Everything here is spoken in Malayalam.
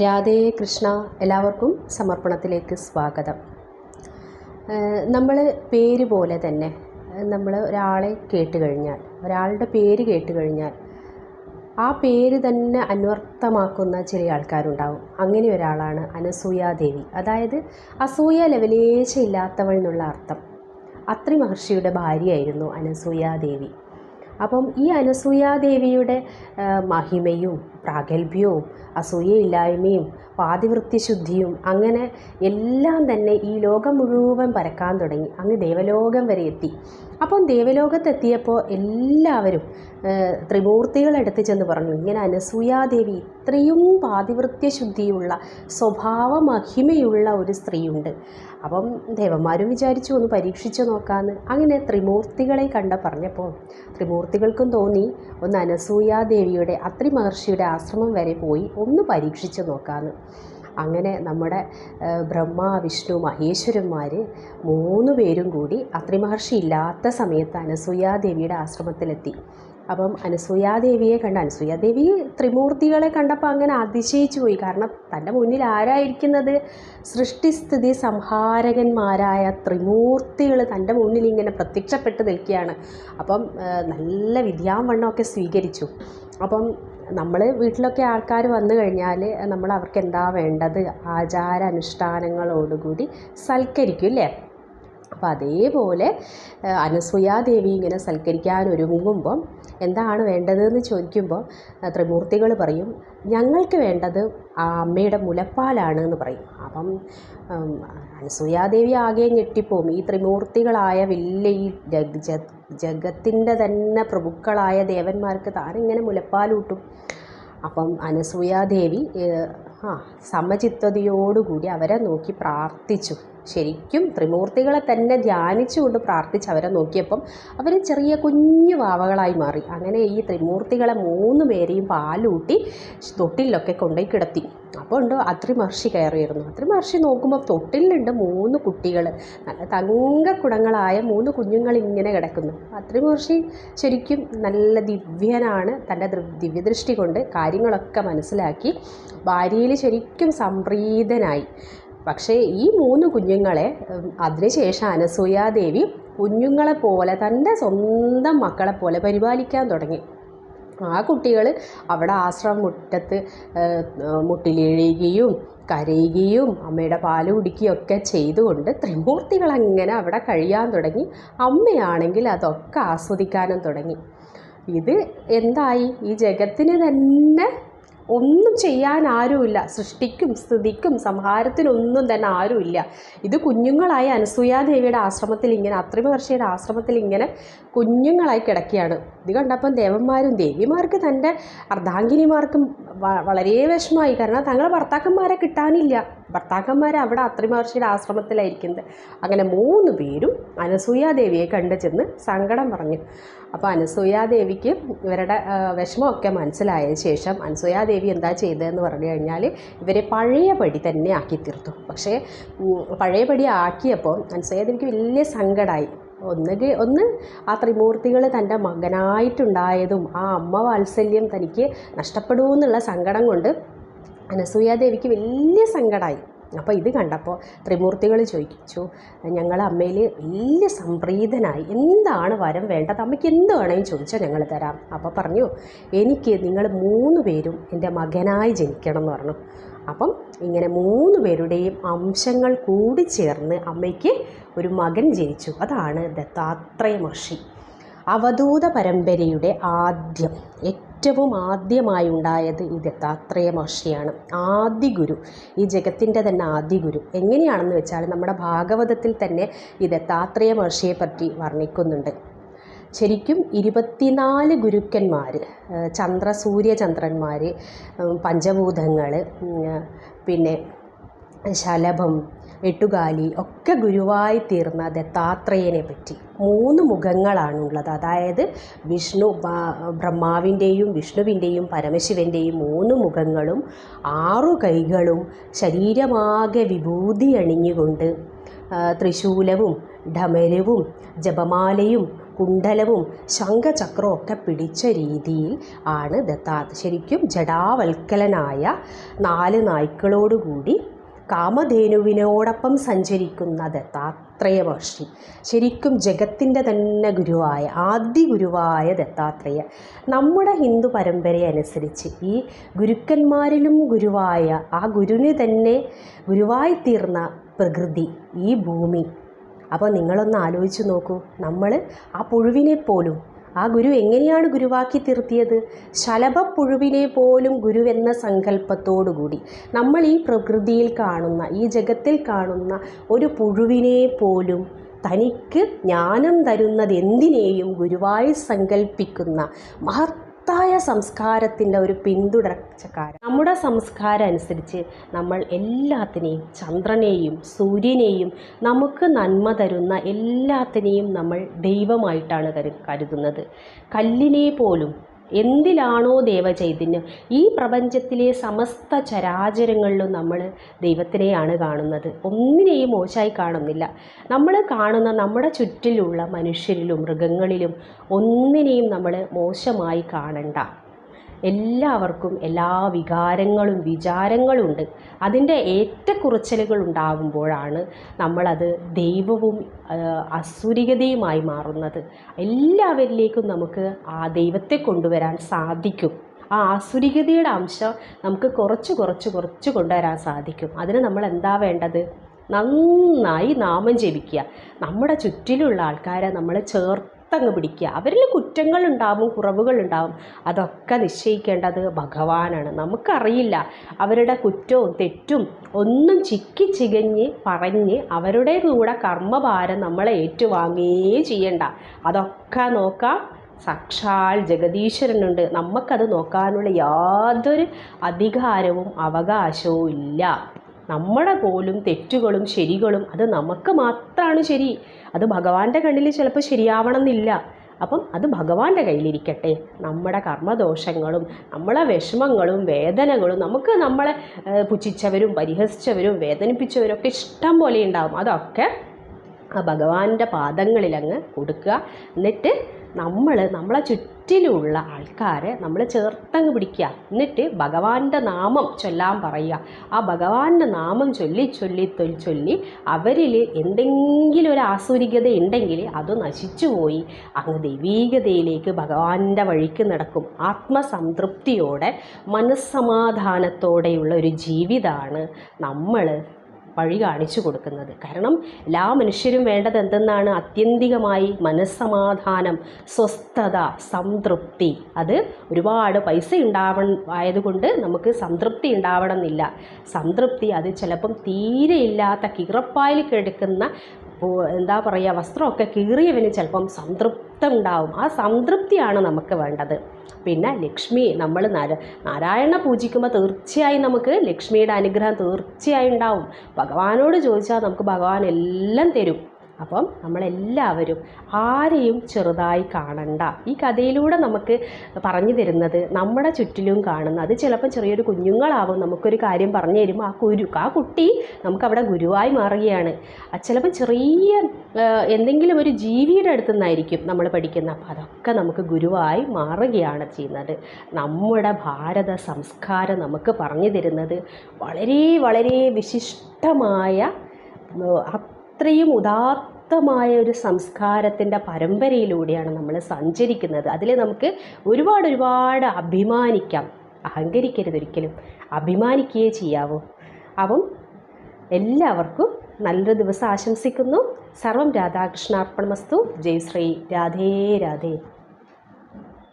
രാധേ കൃഷ്ണ എല്ലാവർക്കും സമർപ്പണത്തിലേക്ക് സ്വാഗതം. നമ്മൾ പേര് പോലെ തന്നെ നമ്മൾ ഒരാളെ കേട്ട് കഴിഞ്ഞാൽ ഒരാളുടെ പേര് കേട്ട് കഴിഞ്ഞാൽ ആ പേര് തന്നെ അന്വർത്ഥമാക്കുന്ന ചില ആൾക്കാരുണ്ടാവും. അങ്ങനെ ഒരാളാണ് അനസൂയാദേവി അതായത് അസൂയ ലെവലേശ ഇല്ലാത്തവൾ എന്നുള്ള അർത്ഥം. അത്രി മഹർഷിയുടെ ഭാര്യയായിരുന്നു അനസൂയാദേവി അപ്പം ഈ അനസൂയാദേവിയുടെ മഹിമയും പ്രാഗൽഭ്യവും അസൂയയില്ലായ്മയും പാതിവൃത്യശുദ്ധിയും അങ്ങനെ എല്ലാം തന്നെ ഈ ലോകം മുഴുവൻ പരക്കാൻ തുടങ്ങി. അങ്ങ് ദേവലോകം വരെ എത്തി. അപ്പം ദേവലോകത്തെത്തിയപ്പോൾ എല്ലാവരും ത്രിമൂർത്തികളെടുത്ത് ചെന്ന് പറഞ്ഞു ഇങ്ങനെ അനസൂയാദേവി ഇത്രയും പാതിവൃത്യശുദ്ധിയുള്ള സ്വഭാവ മഹിമയുള്ള ഒരു സ്ത്രീയുണ്ട്. അപ്പം ദേവന്മാരും വിചാരിച്ചു ഒന്ന് പരീക്ഷിച്ചു നോക്കാമെന്ന് അങ്ങനെ ത്രിമൂർത്തികളെ കണ്ട പറഞ്ഞപ്പോൾ ത്രിമൂർത്തികൾക്കും തോന്നി ഒന്ന് അനസൂയാദേവിയുടെ അത്രി മഹർഷിയുടെ ആശ്രമം വരെ പോയി ഒന്ന് പരീക്ഷിച്ചു നോക്കാമെന്ന് അങ്ങനെ നമ്മുടെ ബ്രഹ്മ വിഷ്ണു മഹേശ്വരന്മാർ മൂന്ന് പേരും കൂടി അത്രി മഹർഷി ഇല്ലാത്ത സമയത്ത് അനസൂയാദേവിയുടെ ആശ്രമത്തിലെത്തി. അപ്പം അനസൂയാദേവിയെ കണ്ട അനസൂയാദേവി ത്രിമൂർത്തികളെ കണ്ടപ്പോൾ അങ്ങനെ അതിശയിച്ചു പോയി. കാരണം തന്റെ മുന്നിൽ ആരായിരിക്കുന്നത്? സൃഷ്ടിസ്ഥിതി സംഹാരകന്മാരായ ത്രിമൂർത്തികൾ തന്റെ മുന്നിൽ ഇങ്ങനെ പ്രത്യക്ഷപ്പെട്ട് നിൽക്കുകയാണ്. അപ്പം നല്ല വിദ്യാവണ്ണമൊക്കെ സ്വീകരിച്ചു. അപ്പം നമ്മൾ വീട്ടിലൊക്കെ ആൾക്കാർ വന്നു കഴിഞ്ഞാൽ നമ്മൾ അവർക്ക് എന്താ വേണ്ടത്? ആചാരാനുഷ്ഠാനങ്ങളോടുകൂടി സൽക്കരിക്കും അല്ലേ അപ്പോൾ അതേപോലെ അനസൂയാദേവി ഇങ്ങനെ സൽക്കരിക്കാൻ ഒരുങ്ങുമ്പം എന്താണ് വേണ്ടതെന്ന് ചോദിക്കുമ്പോൾ ത്രിമൂർത്തികൾ പറയും ഞങ്ങൾക്ക് വേണ്ടത് ആ അമ്മയുടെ മുലപ്പാലാണ് എന്ന് പറയും. അപ്പം അനസൂയാദേവി ആകെ ഞെട്ടിപ്പോവും. ഈ ത്രിമൂർത്തികളായ വലിയ ഈ ജഗ് ജഗ് ജഗത്തിന്റെ തന്നെ പ്രഭുക്കളായ ദേവന്മാർക്ക് താനിങ്ങനെ മുലപ്പാലൂട്ടും. അപ്പം അനസൂയാദേവി ആ സമചിത്തതയോടുകൂടി അവരെ നോക്കി പ്രാർത്ഥിച്ചു. ശരിക്കും ത്രിമൂർത്തികളെ തന്നെ ധ്യാനിച്ചുകൊണ്ട് പ്രാർത്ഥിച്ച് അവരെ നോക്കിയപ്പം അവർ ചെറിയ കുഞ്ഞു വാവകളായി മാറി. അങ്ങനെ ഈ ത്രിമൂർത്തികളെ മൂന്ന് പേരെയും പാലൂട്ടി തൊട്ടിലൊക്കെ കൊണ്ടുപോയി കിടത്തി. അപ്പോൾ ഉണ്ട് അത്രി മഹർഷി കയറിയിരുന്നു. അത്രി മഹർഷി നോക്കുമ്പോൾ തൊട്ടിലുണ്ട് മൂന്ന് കുട്ടികൾ നല്ല തങ്കക്കുടങ്ങളായ മൂന്ന് കുഞ്ഞുങ്ങൾ ഇങ്ങനെ കിടക്കുന്നു. അത്രി മഹർഷി ശരിക്കും നല്ല ദിവ്യനാണ്. തന്റെ ദിവ്യദൃഷ്ടി കൊണ്ട് കാര്യങ്ങളൊക്കെ മനസ്സിലാക്കി ഭാര്യയിൽ ശരിക്കും സംപ്രീതനായി. പക്ഷേ ഈ മൂന്ന് കുഞ്ഞുങ്ങളെ അതിനുശേഷം അനസൂയാദേവി കുഞ്ഞുങ്ങളെ പോലെ തന്റെ സ്വന്തം മക്കളെ പോലെ പരിപാലിക്കാൻ തുടങ്ങി. ആ കുട്ടികൾ അവിടെ ആശ്രമം മുറ്റത്ത് മുട്ടിലെഴുകയും കരയുകയും അമ്മയുടെ പാൽ കുടിക്കുകയും ഒക്കെ ചെയ്തുകൊണ്ട് ത്രിമൂർത്തികൾ അങ്ങനെ അവിടെ കഴിയാൻ തുടങ്ങി. അമ്മയാണെങ്കിൽ അതൊക്കെ ആസ്വദിക്കാനും തുടങ്ങി. ഇത് എന്തായി? ഈ ജഗത്തിന് തന്നെ ഒന്നും ചെയ്യാൻ ആരുമില്ല. സൃഷ്ടിക്കും സ്ഥിതിക്കും സംഹാരത്തിനൊന്നും തന്നെ ആരുമില്ല. ഇത് കുഞ്ഞുങ്ങളായി അനസൂയാദേവിയുടെ ആശ്രമത്തിൽ ഇങ്ങനെ അത്രിമഹർഷിയുടെ ആശ്രമത്തിൽ ഇങ്ങനെ കുഞ്ഞുങ്ങളായി കിടക്കുകയാണ്. ഇത് കണ്ടപ്പം ദേവന്മാരും ദേവിമാർക്ക് തന്റെ അർദ്ധാംഗിനിമാർക്കും വളരെ വിഷമമായി. കാരണം തങ്ങളെ ഭർത്താക്കന്മാരെ കിട്ടാനില്ല. ഭർത്താക്കന്മാരെ അവിടെ അത്രിമഹർഷിയുടെ ആശ്രമത്തിലായിരിക്കുന്നത്. അങ്ങനെ മൂന്ന് പേരും അനസൂയാദേവിയെ കണ്ടു ചെന്ന് സങ്കടം പറഞ്ഞു. അപ്പോൾ അനസൂയാദേവിക്ക് ഇവരുടെ വിഷമമൊക്കെ മനസ്സിലായ ശേഷം അനസൂയാദേവി എന്താ ചെയ്തതെന്ന് പറഞ്ഞു കഴിഞ്ഞാൽ ഇവരെ പഴയപടി തന്നെ ആക്കി തീർത്തു. പക്ഷേ പഴയ പഴയപടി ആക്കിയപ്പോൾ അനസൂയാദേവിക്ക് വലിയ സങ്കടമായി ഒന്നുകിൽ ഒന്ന് ആ ത്രിമൂർത്തികൾ തന്റെ മകനായിട്ടുണ്ടായതും ആ അമ്മ വാത്സല്യം തനിക്ക് നഷ്ടപ്പെടുമെന്നുള്ള സങ്കടം കൊണ്ട് അനസൂയാദേവിക്ക് വലിയ സങ്കടമായി അപ്പോൾ ഇത് കണ്ടപ്പോൾ ത്രിമൂർത്തികൾ ചോദിച്ചു ഞങ്ങൾ അമ്മയിൽ വലിയ സംപ്രീതനായി. എന്താണ് വരം വേണ്ടത്? അമ്മയ്ക്ക് എന്ത് വേണമെങ്കിലും ചോദിച്ചാൽ ഞങ്ങൾ തരാം. അപ്പോൾ പറഞ്ഞു എനിക്ക് നിങ്ങൾ മൂന്ന് പേരും എന്റെ മകനായി ജനിക്കണം എന്ന് പറഞ്ഞു. അപ്പം ഇങ്ങനെ മൂന്ന് പേരുടെയും അംശങ്ങൾ കൂടി ചേർന്ന് അമ്മയ്ക്ക് ഒരു മകൻ ജനിച്ചു. അതാണ് ദത്താത്രേയ മഹർഷി. അവധൂത പരമ്പരയുടെ ആദ്യം ഏറ്റവും ആദ്യമായി ഉണ്ടായത് ഈ ദത്താത്രേയ മഹർഷിയാണ്. ആദ്യ ഗുരു ഈ ജഗത്തിന്റെ തന്നെ ആദ്യ ഗുരു. എങ്ങനെയാണെന്ന് വെച്ചാൽ നമ്മുടെ ഭാഗവതത്തിൽ തന്നെ ഈ ദത്താത്രേയ മഹർഷിയെ പറ്റി വർണിക്കുന്നുണ്ട്. ശരിക്കും ഇരുപത്തിനാല് ഗുരുക്കന്മാർ ചന്ദ്ര സൂര്യചന്ദ്രന്മാർ പഞ്ചഭൂതങ്ങൾ പിന്നെ ശലഭം എട്ടുകാലി ഒക്കെ ഗുരുവായി തീർന്ന ദത്താത്രേയനെ പറ്റി മൂന്ന് മുഖങ്ങളാണുള്ളത്. അതായത് വിഷ്ണു ബ്രഹ്മാവിന്റെയും വിഷ്ണുവിന്റെയും പരമശിവന്റെയും മൂന്ന് മുഖങ്ങളും ആറു കൈകളും ശരീരമാകെ വിഭൂതി അണിഞ്ഞുകൊണ്ട് ത്രിശൂലവും ഢമരവും ജപമാലയും കുണ്ടലവും ശംഖചക്രവും ഒക്കെ പിടിച്ച രീതിയിൽ ആണ് ദത്താത്. ശരിക്കും ജഡാവൽക്കലനായ നാല് നായ്ക്കളോടുകൂടി കാമധേനുവിനോടൊപ്പം സഞ്ചരിക്കുന്ന ദത്താത്രേയ മഹർഷി ശരിക്കും ജഗത്തിന്റെ തന്നെ ഗുരുവായ ആദ്യ ഗുരുവായ ദത്താത്രേയ. നമ്മുടെ ഹിന്ദു പരമ്പരയനുസരിച്ച് ഈ ഗുരുക്കന്മാരിലും ഗുരുവായ ആ ഗുരുവിന് തന്നെ ഗുരുവായി തീർന്ന പ്രകൃതി ഈ ഭൂമി അപ്പോൾ നിങ്ങളൊന്ന് ആലോചിച്ച് നോക്കൂ. നമ്മൾ ആ പുഴുവിനെ പോലും ആ ഗുരു എങ്ങനെയാണ് ഗുരുവാക്കി തീർത്തിയത്? ശലഭപ്പുഴുവിനെ പോലും ഗുരുവെന്ന സങ്കല്പത്തോടുകൂടി നമ്മൾ ഈ പ്രകൃതിയിൽ കാണുന്ന ഈ ജഗത്തിൽ കാണുന്ന ഒരു പുഴുവിനെ പോലും തനിക്ക് ജ്ഞാനം തരുന്നത് എന്തിനേയും ഗുരുവായി സങ്കല്പിക്കുന്ന മഹത്തായ സംസ്കാരത്തിന്റെ ഒരു പിന്തുടർച്ചക്കാരൻ. നമ്മുടെ സംസ്കാരം അനുസരിച്ച് നമ്മൾ എല്ലാത്തിനെയും ചന്ദ്രനെയും സൂര്യനെയും നമുക്ക് നന്മ തരുന്ന എല്ലാത്തിനെയും നമ്മൾ ദൈവമായിട്ടാണ് കരു കരുതുന്നത്. കല്ലിനെ പോലും എന്തിലാണോ ദേവചൈതന്യം? ഈ പ്രപഞ്ചത്തിലെ സമസ്ത ചരാചരങ്ങളിലും നമ്മൾ ദൈവത്തിനെയാണ് കാണുന്നത്. ഒന്നിനെയും മോശമായി കാണുന്നില്ല. നമ്മൾ കാണുന്ന നമ്മുടെ ചുറ്റിലുള്ള മനുഷ്യരിലും മൃഗങ്ങളിലും ഒന്നിനെയും നമ്മൾ മോശമായി കാണണ്ട. എല്ലാവർക്കും എല്ലാ വികാരങ്ങളും വിചാരങ്ങളും ഉണ്ട് അതിന്റെ ഏറ്റക്കുറച്ചിലുകൾ ഉണ്ടാകുമ്പോഴാണ് നമ്മളത് ദൈവവും അസുരികതയുമായി മാറുന്നത്. എല്ലാവരിലേക്കും നമുക്ക് ആ ദൈവത്തെ കൊണ്ടുവരാൻ സാധിക്കും. ആ ആസുരികതയുടെ അംശം നമുക്ക് കുറച്ച് കുറച്ച് കുറച്ച് കൊണ്ടുവരാൻ സാധിക്കും. അതിന് നമ്മൾ എന്താ വേണ്ടത്? നന്നായി നാമം ജപിക്കുക. നമ്മുടെ ചുറ്റിലുള്ള ആൾക്കാരെ നമ്മൾ ചേർത്തങ്ങ് പിടിക്കുക. അവരിൽ കുറ്റങ്ങളുണ്ടാവും കുറവുകളുണ്ടാവും. അതൊക്കെ നിശ്ചയിക്കേണ്ടത് ഭഗവാനാണ്. നമുക്കറിയില്ല അവരുടെ കുറ്റവും തെറ്റും ഒന്നും ചിക്കി ചികഞ്ഞ് പറഞ്ഞ് അവരുടെ കൂടെ കർമ്മഭാരം നമ്മളെ ഏറ്റുവാങ്ങുകയേ ചെയ്യണ്ട. അതൊക്കെ നോക്കാം. സാക്ഷാൽ ജഗദീശ്വരനുണ്ട്. നമുക്കത് നോക്കാനുള്ള യാതൊരു അധികാരവും അവകാശവും ഇല്ല. നമ്മുടെ പോലും തെറ്റുകളും ശരികളും അത് നമുക്ക് മാത്രമാണ് ശരി. അത് ഭഗവാന്റെ കണ്ണിൽ ചിലപ്പോൾ ശരിയാവണമെന്നില്ല. അപ്പം അത് ഭഗവാന്റെ കയ്യിലിരിക്കട്ടെ. നമ്മുടെ കർമ്മദോഷങ്ങളും നമ്മളെ വിഷമങ്ങളും വേദനകളും നമുക്ക് നമ്മളെ പുച്ഛിച്ചവരും പരിഹസിച്ചവരും വേദനിപ്പിച്ചവരും ഒക്കെ ഇഷ്ടം പോലെ ഉണ്ടാവും. അതൊക്കെ ആ ഭഗവാന്റെ പാദങ്ങളിലങ്ങ് കൊടുക്കുക. എന്നിട്ട് നമ്മൾ നമ്മളെ ചുറ്റിലുള്ള ആൾക്കാരെ നമ്മൾ ചേർത്തങ്ങ് പിടിക്കുക. എന്നിട്ട് ഭഗവാന്റെ നാമം ചൊല്ലാൻ പറയുക. ആ ഭഗവാന്റെ നാമം ചൊല്ലി ചൊല്ലി തൊല്ലി ചൊല്ലി അവരിൽ എന്തെങ്കിലും ഒരു ആസുരികത ഉണ്ടെങ്കിൽ അത് നശിച്ചു പോയി. അങ്ങ് ദൈവീകതയിലേക്ക് ഭഗവാന്റെ വഴിക്ക് നടക്കും. ആത്മസംതൃപ്തിയോടെ മനസ്സമാധാനത്തോടെയുള്ള ഒരു ജീവിതമാണ് നമ്മൾ വഴി കാണിച്ചു കൊടുക്കുന്നത്. കാരണം എല്ലാ മനുഷ്യരും വേണ്ടത് എന്തെന്നാണ്? ആത്യന്തികമായി മനസ്സമാധാനം സ്വസ്ഥത സംതൃപ്തി. അത് ഒരുപാട് പൈസ ഉണ്ടാവ ആയതുകൊണ്ട് നമുക്ക് സംതൃപ്തി ഉണ്ടാവണമെന്നില്ല. സംതൃപ്തി അത് ചിലപ്പം തീരെ ഇല്ലാത്ത കിറപ്പായിൽ കിടക്കുന്ന എന്താ പറയുക വസ്ത്രമൊക്കെ കീറിയവന് ചിലപ്പം സംതൃപ്തം ഉണ്ടാവും ആ സംതൃപ്തിയാണ് നമുക്ക് വേണ്ടത്. പിന്നെ ലക്ഷ്മി നമ്മൾ നാര നാരായണ പൂജിക്കുമ്പോൾ തീർച്ചയായും നമുക്ക് ലക്ഷ്മിയുടെ അനുഗ്രഹം തീർച്ചയായും ഉണ്ടാവും. ഭഗവാനോട് ചോദിച്ചാൽ നമുക്ക് ഭഗവാൻ എല്ലാം തരും. അപ്പം നമ്മളെല്ലാവരും ആരെയും ചെറുതായി കാണണ്ട. ഈ കഥയിലൂടെ നമുക്ക് പറഞ്ഞു തരുന്നത് നമ്മുടെ ചുറ്റിലും കാണുന്ന അത് ചിലപ്പം ചെറിയൊരു കുഞ്ഞുങ്ങളാവും നമുക്കൊരു കാര്യം പറഞ്ഞു തരുമ്പോൾ ആ കുരു ആ കുട്ടി നമുക്കവിടെ ഗുരുവായി മാറുകയാണ്. ചിലപ്പോൾ ചെറിയ എന്തെങ്കിലും ഒരു ജീവിയുടെ അടുത്തു നിന്നായിരിക്കും നമ്മൾ പഠിക്കുന്നത് അപ്പോൾ അതൊക്കെ നമുക്ക് ഗുരുവായി മാറുകയാണ് ചെയ്യുന്നത്. നമ്മുടെ ഭാരത സംസ്കാരം നമുക്ക് പറഞ്ഞു തരുന്നത് വളരെ വളരെ വിശിഷ്ടമായ അത്രയും അത്രയും ഉദാത്തമായ ഒരു സംസ്കാരത്തിന്റെ പരമ്പരയിലൂടെയാണ് നമ്മൾ സഞ്ചരിക്കുന്നത്. അതിൽ നമുക്ക് ഒരുപാട് ഒരുപാട് അഭിമാനിക്കാം. അഹങ്കരിക്കരുത് ഒരിക്കലും. അഭിമാനിക്കുകയേ ചെയ്യാവൂ. അപ്പം എല്ലാവർക്കും നല്ലൊരു ദിവസം ആശംസിക്കുന്നു. സർവം രാധാകൃഷ്ണാർപ്പണമസ്തു. ജയ് ശ്രീ രാധേ രാധേ.